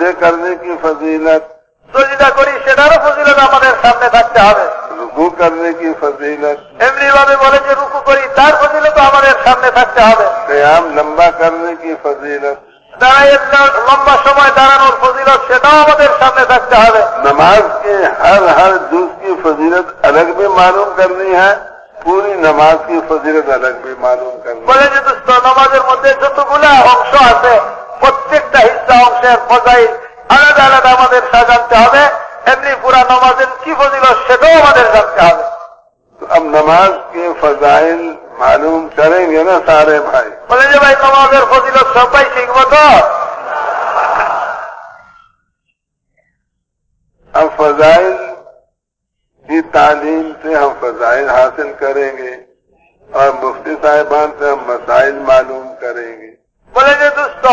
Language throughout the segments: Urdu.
যে কারণে কি ফজিলত সজিদা করি সেটারও ফজিলত আমাদের সামনে থাকতে হবে রুকু করলে কি ফজিলত এমনি ভাবে বলে যে রুকু করি তার ফজিলত আমাদের সামনে থাকতে হবে শ্যাম লম্বা করলে কি ফজিলত अलग भी मालूम करनी है पूरी नमाज की फजीलत अलग भी मालूम करनी बोले যে দোস্ত প্রত্যেক আলাদা আলাদা হবে এমনি জানতে فضائ چاہتے اتنی پورا نماز چاہے تو اب نماز کے فضائل معلوم کریں گے نا سارے بھائی ٹھیک بتا اب فضائل کی تعلیم سے ہم فضائل حاصل کریں گے اور مفتی صاحبان سے ہم مسائل معلوم کریں گے جی دوستو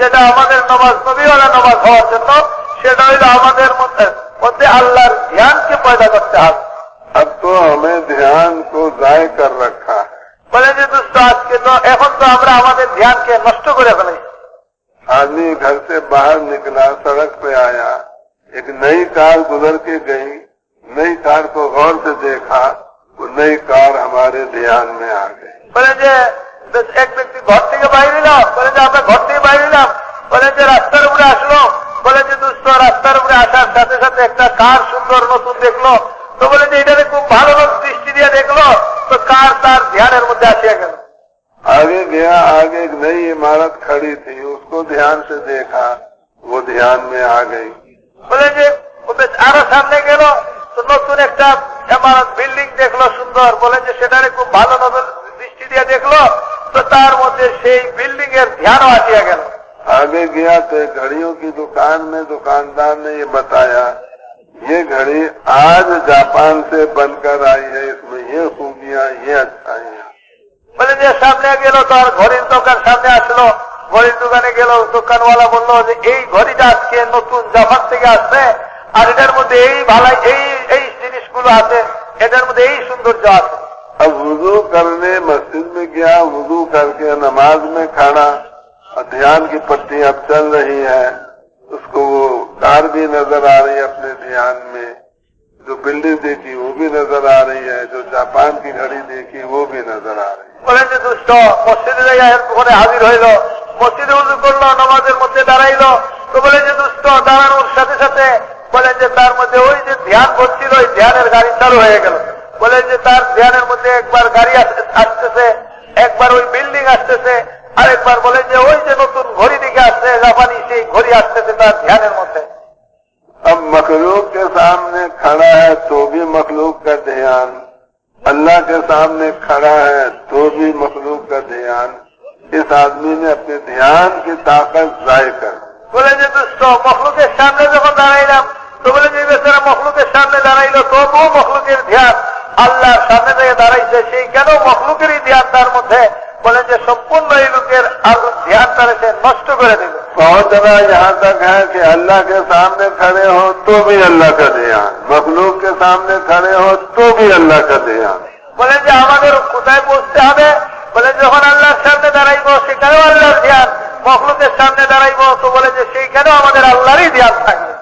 যেটা আমাদের আমাদের হওয়ার জন্য সেটা মধ্যে ہم نماز نواز اللہ کرتا ہات اب تو ہمیں ہمارے نشٹ کرے آدمی گھر سے باہر نکلا سڑک پہ آیا ایک نئی کار گزر کے گئی نئی کار کو غور سے دیکھا وہ نئی کار ہمارے دھیان میں آ گئی بڑے ایک বলে যে আমরা ঘর থেকে বাইরে আসতাম বলেন যে রাস্তার উপরে আসলো বলেন যে দুস্থ রাস্তার উপরে আসার সাথে সাথে একটা কার সুন্দর নতুন দেখলো তো বলে যে এটাতে খুব ভালো দৃষ্টি দিয়ে দেখলো তো কার তার ধ্যানের মধ্যে আসিয়া গেল आगे गया आगे एक नई इमारत खड़ी थी उसको ध्यान से देखा वो ध्यान में आ गई बोले जी আরো সামনে গেল তো নতুন একটা ইমারত বিল্ডিং দেখলো সুন্দর বলে যে সেটারে খুব ভালো নজর দৃষ্টি দিয়ে দেখলো তো তার মধ্যে সেই বিল্ডিং এর ধ্যান আসিয়া গেল آگے گیا تو گھڑیوں کی دکان میں دکاندار نے یہ بتایا یہ گھڑی آج جاپان سے بن کر آئی ہے اس میں یہ خوبیاں یہ اچھا یہ جی، سامنے گیلو تو دکان والا بول رہا جی، یہی گھڑی جاٹ کے نو جہر سے এই اور ادھر مجھے ادھر مجھے یہی سندر جہاز رضو کرنے مسجد میں گیا رضو کر کے نماز میں کھانا دھیان کی پٹی اب چل رہی ہے اس کو وہ کار بھی نظر آ رہی ہے اپنے دھیان میں جو بلڈنگ دیکھی وہ بھی نظر آ رہی ہے جو جاپان کی گھڑی دیکھی وہ بھی نظر آ رہی ہے بولیں جی حاضر ہوئے بول رہا نواز مدد ڈرائی لو تو بولیں گے ستے بولیں گے تار مدد وہی جو گاڑی بولیں جی دھیان ایک بار گاڑی آتے ایک بار وہی بلڈنگ آستے سے আরেকবার যে ওই যে নতুন ঘড়ি দিকে আসছে জাপানি সেই ঘড়ি আসতেছে তার ধ্যানের মধ্যে اب مخلوق کے سامنے کھڑا ہے تو بھی مخلوق کا دھیان اللہ کے سامنے کھڑا ہے تو بھی مخلوق کا دھیان اس آدمی نے اپنے دھیان کی طاقت ضائع کر بولے جی تو مخلوق کے سامنے সামনে দাঁড়াইলো کے سامنے لو تو مخلوق اللہ سامنے کے কেন دھیان ধ্যান مدد ہے বলেন যে সম্পূর্ণ এই লোকের ধ্যান নষ্ট করে দিল बहुत जना यहाँ तक है कि अल्लाह के सामने खड़े हो तो भी अल्लाह का ध्यान मखलूक के सामने खड़े বলেন যে আমাদের কোথায় পৌঁছতে হবে বলে যখন আল্লাহর সামনে দাঁড়াইব সেখানেও আল্লাহর ধ্যান মখলুকের সামনে দাঁড়াইব তো বলে যে সেইখানেও আমাদের আল্লাহরই ধ্যান থাকবে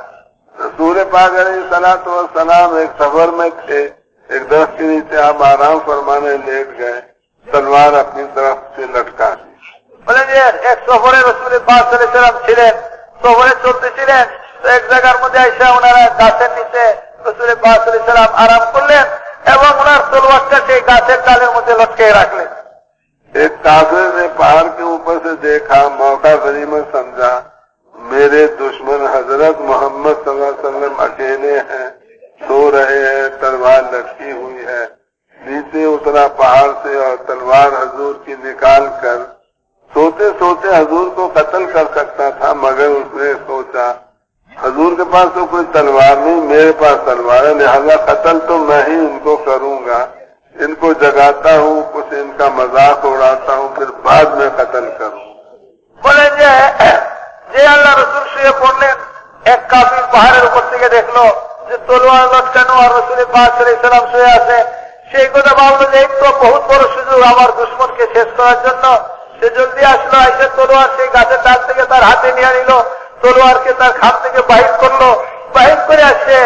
सूर्य पाक सलाह तो सलाम एक सफर में थे एक दस के नीचे आप आराम फरमाने लेट गए تلوار اپنی طرف سے لٹکا سو شراب چڑے سوہرے چڑے ایسا مجھے لٹکے رکھ لے ایک پہاڑ کے اوپر سے دیکھا موقع گری سمجھا میرے دشمن حضرت محمد صلی اللہ علیہ وسلم اکیلے ہیں سو رہے ہیں تلوار لٹکی ہوئی ہے پہاڑ سے اور تلوار حضور کی نکال کر سوتے سوتے حضور کو قتل کر سکتا تھا مگر اس نے سوچا حضور کے پاس تو کوئی تلوار نہیں میرے پاس تلوار ہے لہذا قتل تو میں ہی ان کو کروں گا ان کو جگاتا ہوں کچھ ان کا مذاق اڑاتا ہوں پھر بعد میں قتل کروں بولے جی، جی اللہ رسول نے ایک کافی باہر دیکھ لو جی تلوار لٹکن اور رسول علیہ بہار سے সেই কথা ভাবলো যে তো বহুত বড় সুযোগ আমার দুশ্মনকে শেষ করার জন্য সে জলদি আসলো এসে তলোয়ার সেই গাছের ডাল থেকে তার হাতে নিয়ে নিল তলোয়ারকে তার খাপ থেকে বাহির করলো বাহির করে আসে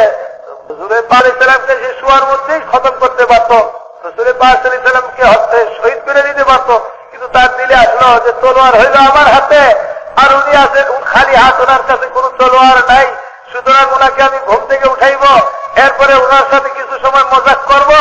হুজুরের পালামকে সে শোয়ার মধ্যেই খতম করতে পারত হুজুরের পালামকে হত্যে শহীদ করে দিতে পারত কিন্তু তার দিলে আসলো যে তলোয়ার হইল আমার হাতে আর উনি আছেন খালি হাত ওনার কাছে কোনো তলোয়ার নাই সুতরাং ওনাকে আমি ঘুম থেকে উঠাইব এরপরে ওনার সাথে কিছু সময় মজা করবো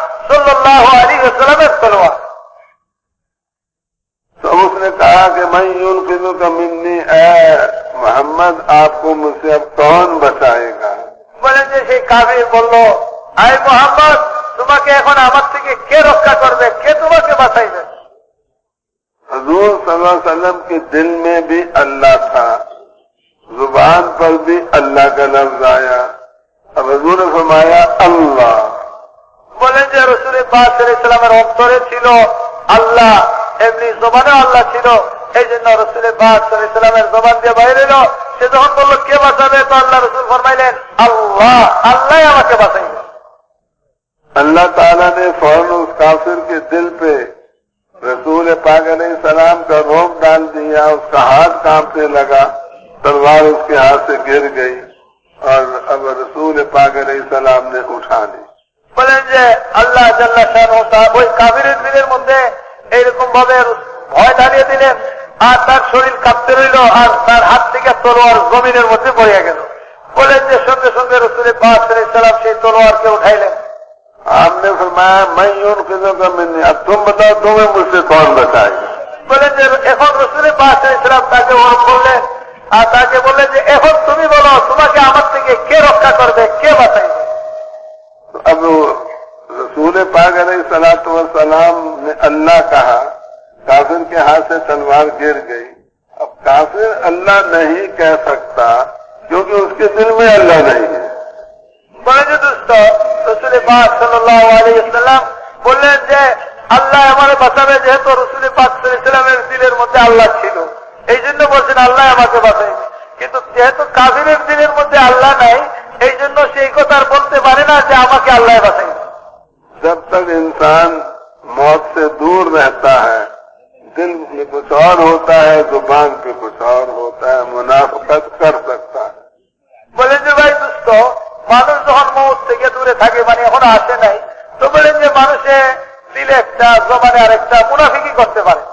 صلی اللہ اس نے کہا کہ میں یون دنوں کا منی اے محمد آپ کو مجھ سے اب کون بچائے گا بولے جیسے کافی بول دو آئے محمد آبد تھی کہ رخا کر دے کہ بسائی دے حضور صلی وسلم کے دل میں بھی اللہ تھا زبان پر بھی اللہ کا لفظ آیا اب حضور نے فرمایا اللہ বলেন যে রসুল ইসলামের অন্তরে ছিল আল্লাহ এমনি জবানে আল্লাহ ছিল এই জন্য রসুল ইসলামের জবান দিয়ে বাইরে এলো সে যখন বললো কে বাঁচাবে তো আল্লাহ রসুল ফরমাইলেন আল্লাহ আল্লাহ আমাকে বাঁচাই اللہ تعالیٰ نے فوراً اس کافر کے دل پہ رسول پاک علیہ السلام کا روم ڈال دیا اس کا ہاتھ کانپنے لگا تلوار اس کے ہاتھ سے گر گئی اور اب رسول پاک علیہ السلام نے اٹھا لی যে আল্লাহ ওই কাবির উদ্ভিদের মধ্যে এইরকম ভাবে ভয় দাঁড়িয়ে দিলেন আর তার শরীর কাঁপতে রইল আর তার হাত থেকে তলোয়ার জমিনের মধ্যে পড়িয়া গেল বলেন যে সঙ্গে সঙ্গে রসুলের পাঁচ সালাম সেই তলোয়ারকে উঠাইলেন আমার থেকে কে রক্ষা করবে কে বাঁচাইবে پاک علیہ سلام نے اللہ کہا کافر کے ہاتھ سے تلوار گر گئی اب کافر اللہ نہیں کہہ سکتا کیونکہ اس کے دل میں اللہ نہیں ہے بڑے پاک صلی اللہ علیہ السلام بولے اللہ ہمارے بس رسول صلی اللہ کھیلو یہ جنوب اللہ کے بسیں گے کاغیر مدعے اللہ نہیں شیخو تار بولتے بارے نا اللہ بسیں گے جب تک انسان موت سے دور رہتا ہے دل میں کچھ اور ہوتا ہے زبان پہ کچھ اور ہوتا ہے منافقت کر سکتا ہے بولے جی بھائی دوستوں مانوس جو ہم موت سے دورے تھا کہ مانے ہونا آتے نہیں تو بولیں جی گے مانوشے دل ایک منافقی کرتے بنے